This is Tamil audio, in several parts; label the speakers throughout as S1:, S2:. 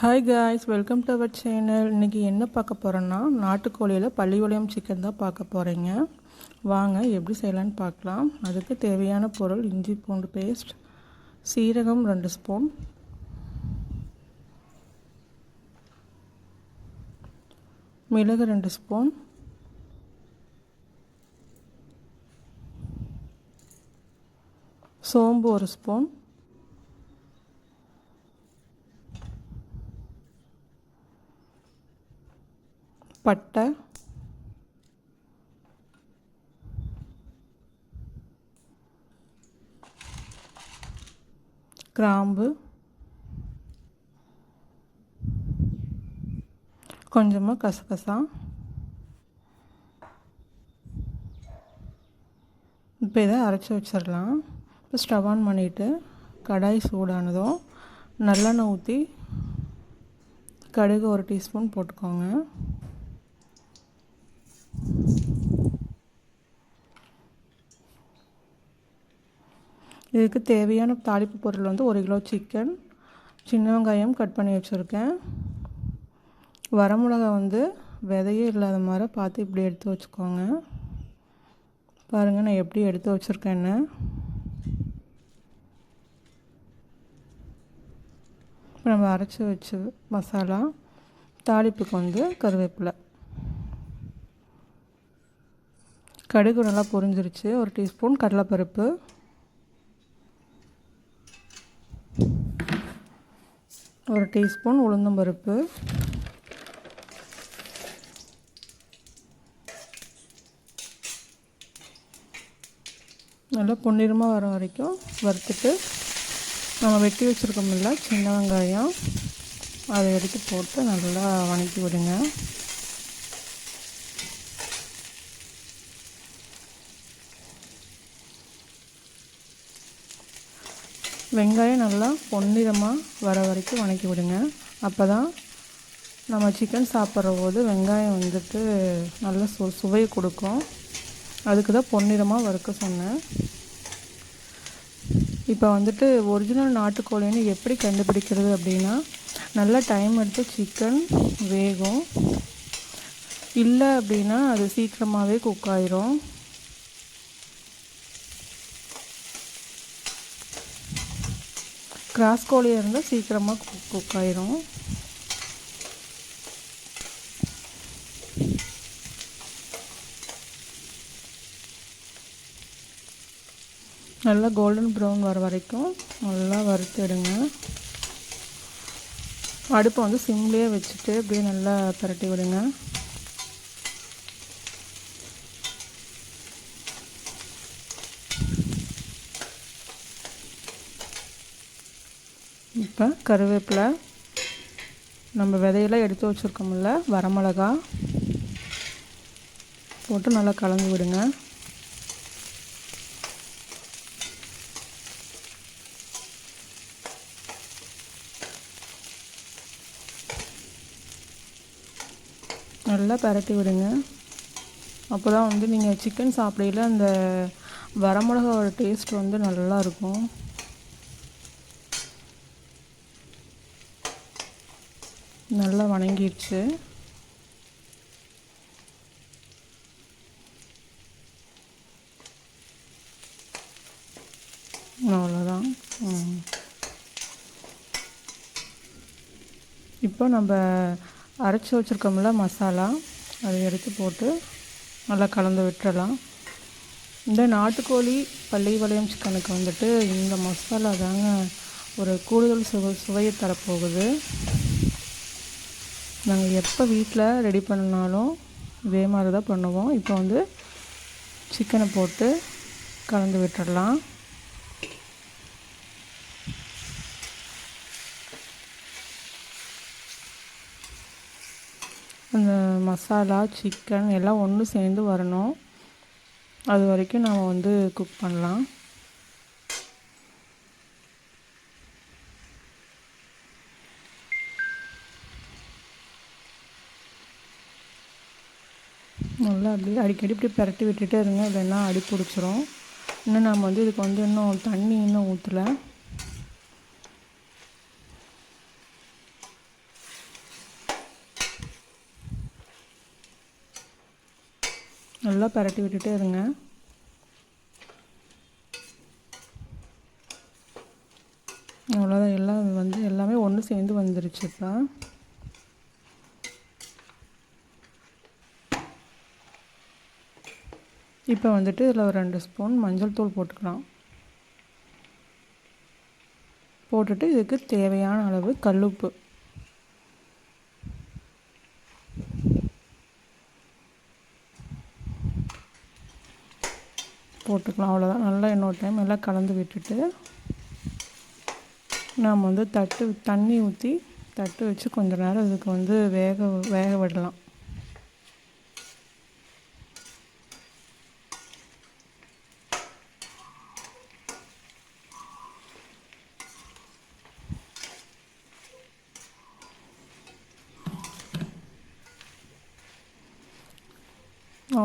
S1: Hi guys welcome to our channel இன்றைக்கி என்ன பார்க்க போகிறோன்னா நாட்டுக்கோழியில் பள்ளிவளையம் சிக்கன் தான் பார்க்க போகிறீங்க வாங்க எப்படி செய்யலான்னு பார்க்கலாம். அதுக்கு தேவையான பொருள் இஞ்சி பூண்டு பேஸ்ட் சீரகம் ரெண்டு ஸ்பூன் மிளகு ரெண்டு ஸ்பூன் சோம்பு ஒரு ஸ்பூன் பட்டை கிராம்பு கொஞ்சமாக கசகசா இப்போ இதை அரைச்சி வச்சிடலாம். இப்போ ஸ்டவ் ஆன் பண்ணிவிட்டு கடாய் சூடானதும் நல்லெண்ணெய் ஊற்றி கடுகு ஒரு டீஸ்பூன் போட்டுக்கோங்க. இதுக்கு தேவையான தாளிப்பு பொருள் வந்து ஒரு கிலோ சிக்கன் சின்ன வெங்காயம் கட் பண்ணி வச்சுருக்கேன். வரமிளகா வந்து விதையே இல்லாத மாதிரி பார்த்து இப்படி எடுத்து வச்சுக்கோங்க. பாருங்கள் நான் எப்படி எடுத்து வச்சுருக்கேன்னு. இப்போ நம்ம அரைச்சி வச்சு மசாலா தாளிப்புக்கு வந்து கருவேப்பிலை. கடுகு நல்லா பொரிஞ்சிருச்சு. ஒரு டீஸ்பூன் கடலைப்பருப்பு. ஒரு டீஸ்பூன் உளுந்தம்பருப்பு. நல்லா பொன்னிறமாக வர வரைக்கும் வறுத்துட்டு நம்ம வெட்டி வச்சுருக்கோம்ல சின்ன வெங்காயம் அதை எடுத்து போட்டு நல்லா வணக்கி விடுங்க வெங்காயம் நல்லா பொன்னிறமாக வர வரைக்கும் வணக்கி விடுங்க. அப்போ தான் நம்ம சிக்கன் சாப்பிட்ற போது வெங்காயம் வந்துட்டு நல்ல சு சுவையை கொடுக்கும். அதுக்கு தான் பொன்னிறமாக வறுக்க சொன்னேன். இப்போ வந்துட்டு ஒரிஜினல் நாட்டுக்கோழின்னு எப்படி கண்டுபிடிக்கிறது அப்படின்னா நல்லா டைம் எடுத்து சிக்கன் வேகும். இல்லை அப்படின்னா அது சீக்கிரமாகவே குக் ஆயிரும். கிராஸ் கோழியாக இருந்தால் சீக்கிரமாக குக் குக் ஆயிரும் நல்லா கோல்டன் ப்ரௌன் வர வரைக்கும் நல்லா வறுத்துடுங்க அடுப்பை வந்து சிம்லேயே வச்சுட்டு அப்படியே நல்லா பரட்டி விடுங்க. இப்போ கருவேப்பிலை. நம்ம விதையெல்லாம் எடுத்து வச்சுருக்கோம்ல வரமிளகா. போட்டு நல்லா கலந்து விடுங்க. நல்லா பரட்டி விடுங்க. அப்போ தான் வந்து நீங்கள் சிக்கன் சாப்பிடையில அந்த வரமிளகாவோட டேஸ்ட் வந்து நல்லா நல்லா வணங்கிடுச்சு. அவ்வளோதான் இப்போ நம்ம அரைச்சி வச்சுருக்கோம்ல மசாலா அதை எடுத்து போட்டு நல்லா கலந்து விட்டுறலாம். இந்த நாட்டுக்கோழி பள்ளி வளையம் சிக்கனுக்கு வந்துட்டு இந்த மசாலா தாங்க ஒரு கூடுதல் சுவை சுவையை தரப்போகுது. நாங்கள் எப்போ வீட்டில் ரெடி பண்ணாலும் இதே மாதிரி தான் பண்ணுவோம். இப்போ வந்து சிக்கனை போட்டு கலந்து விட்டுடலாம். அந்த மசாலா சிக்கன் எல்லாம் ஒன்று சேர்ந்து வரணும். அது வரைக்கும் நாம் வந்து குக் பண்ணலாம். அதனால் அப்படியே அடிக்கடி இப்படி பிரட்டி விட்டுட்டே இருங்க. இல்லைன்னா அடி பிடிச்சிரும். இன்னும் நம்ம வந்து இதுக்கு வந்து இன்னும் தண்ணி இன்னும் ஊற்றலை நல்லா பரட்டி விட்டுட்டே இருங்க. அவ்வளோதான் எல்லாம் வந்து எல்லாமே ஒன்று சேர்ந்து வந்துருச்சு இப்போ. இப்போ வந்துட்டு இதில் ஒரு ரெண்டு ஸ்பூன் மஞ்சள் தூள் போட்டுக்கலாம். போட்டுட்டு இதுக்கு தேவையான அளவு கல்லுப்பு. போட்டுக்கலாம் அவ்வளோதான். நல்லா இன்னொரு டைம் எல்லாம் கலந்து விட்டுட்டு நாம் வந்து தட்டு தண்ணி ஊற்றி தட்டு வச்சு கொஞ்ச நேரம் இதுக்கு வந்து வேக வேக விடலாம்.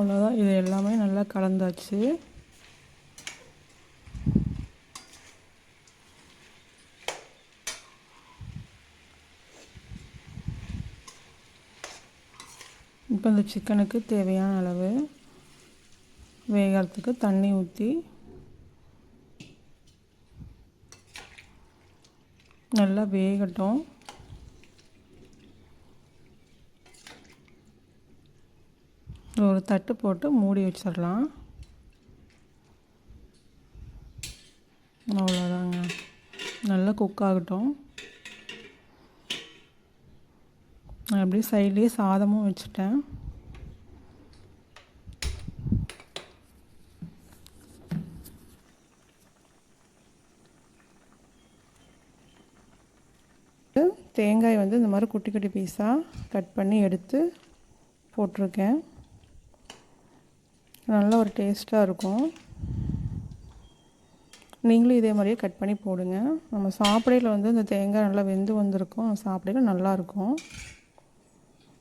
S1: அவ்வளோதான் இது எல்லாமே நல்லா கலந்தாச்சு. இப்போ இந்த சிக்கனுக்கு தேவையான அளவு வேகிறதுக்கு தண்ணி ஊற்றி நல்லா வேகட்டும். ஒரு தட்டு போட்டு மூடி வச்சிடலாம். அவ்வளோதாங்க. நல்லா குக் ஆகட்டும். நான் அப்படியே சைட்லேயே சாதமும் வச்சுட்டேன். தேங்காய் வந்து இந்த மாதிரி குட்டி குட்டி பீஸாக கட் பண்ணி எடுத்து போட்டிருக்கேன். நல்ல ஒரு டேஸ்ட்டாக இருக்கும். நீங்களும் இதே மாதிரியே கட் பண்ணி போடுங்க. நம்ம சாப்பிடையில் வந்து இந்த தேங்காய் நல்லா வெந்து வந்திருக்கும். சாப்பிடையில் நல்லாயிருக்கும்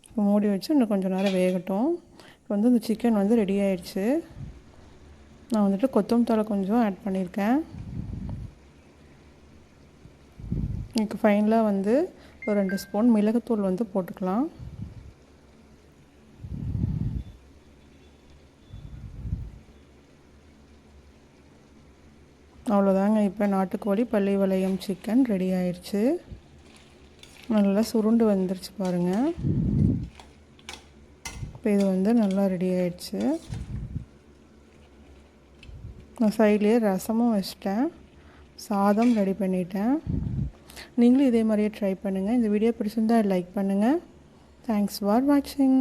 S1: இப்போ மூடி வச்சு இன்னும் கொஞ்சம் நேரம் வேகட்டும். இப்போ வந்து இந்த சிக்கன் வந்து ரெடி ஆயிடுச்சு. நான் வந்துட்டு கொத்தமல்லி கொஞ்சம் ஆட் பண்ணியிருக்கேன். எனக்கு ஃபைனலாக வந்து ஒரு ரெண்டு ஸ்பூன் மிளகுத்தூள் வந்து போட்டுக்கலாம். அவ்வளோதாங்க. இப்போ நாட்டுக்கோழி பள்ளி வளையம் சிக்கன் ரெடி ஆயிடுச்சு நல்லா சுருண்டு வந்துருச்சு பாருங்கள் இப்போ இது வந்து நல்லா ரெடி ஆயிடுச்சு நான் சைட்லேயே ரசமும் வச்சிட்டேன். சாதம் ரெடி பண்ணிட்டேன். நீங்களும் இதே மாதிரியே ட்ரை பண்ணுங்கள் இந்த வீடியோ பிடிச்சிருந்தால் லைக் பண்ணுங்கள் தேங்க்ஸ் ஃபார் வாட்சிங்